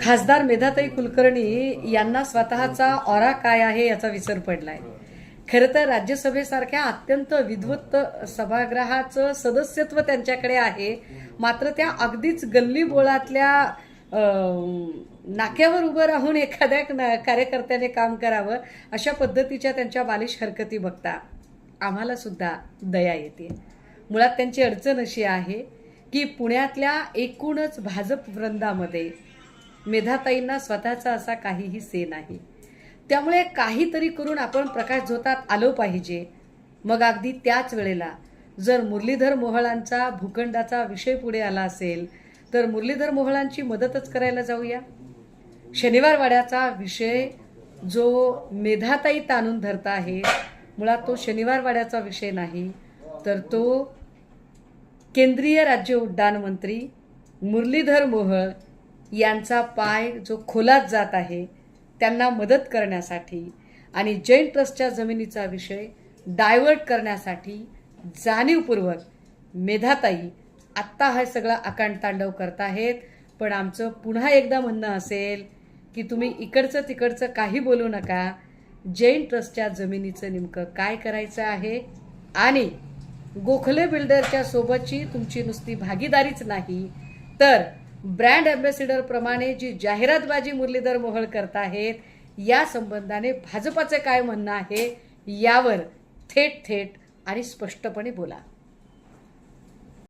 खासदार मेधाताई कुलकर्णी यांना स्वतःचा ऑरा काय आहे याचा विसर पडलाय. खरं तर राज्यसभेसारख्या अत्यंत विद्वत्त सभागृहाचं सदस्यत्व त्यांच्याकडे आहे. मात्र त्या अगदीच गल्ली बोळातल्या नाक्यावर उभं राहून एखाद्या न- कार्यकर्त्याने काम करावं अशा पद्धतीच्या त्यांच्या बालिश हरकती बघता आम्हाला सुद्धा दया येते. मुळात त्यांची अडचण अशी आहे की पुण्यातल्या एकूणच भाजप वृंदामध्ये मेधाताईंना स्वतःचा असा काहीही से नाही. त्यामुळे काहीतरी करून आपण प्रकाश झोतात आलो पाहिजे. मग अगदी त्याच वेळेला जर मुरलीधर मोहळांचा भूखंडाचा विषय पुढे आला असेल तर मुरलीधर मोहळांची मदतच करायला जाऊया. शनिवारवाड्याचा विषय जो मेधाताई ताणून धरत आहे मुळात तो शनिवार वाड्याचा विषय नाही तर तो केंद्रीय राज्य उड्डाण मंत्री मुरलीधर मोहळ यांचा पाय जो खोलात जात आहे त्यांना मदत करण्यासाठी आणि जैन ट्रस्टच्या जमिनीचा विषय डायव्हर्ट करण्यासाठी जाणीवपूर्वक मेधाताई आत्ता हा सगळा आकांडतांडव करताहेत पण आमचं पुन्हा एकदा म्हणणं असेल की तुम्ही इकडचं तिकडचं काही बोलू नका. जैन ट्रस्टच्या जमिनीचं नेमकं काय करायचं आहे? आणि गोखले बिल्डरच्या सोबतची तुमची नुसती भागीदारीच नाही तर ब्रँड अँबॅसिडरप्रमाणे जी जाहिरातबाजी मुरलीधर मोहळ करताहेत या संबंधाने भाजपाचे काय म्हणणं आहे यावर थेट थेट आणि स्पष्टपणे बोला.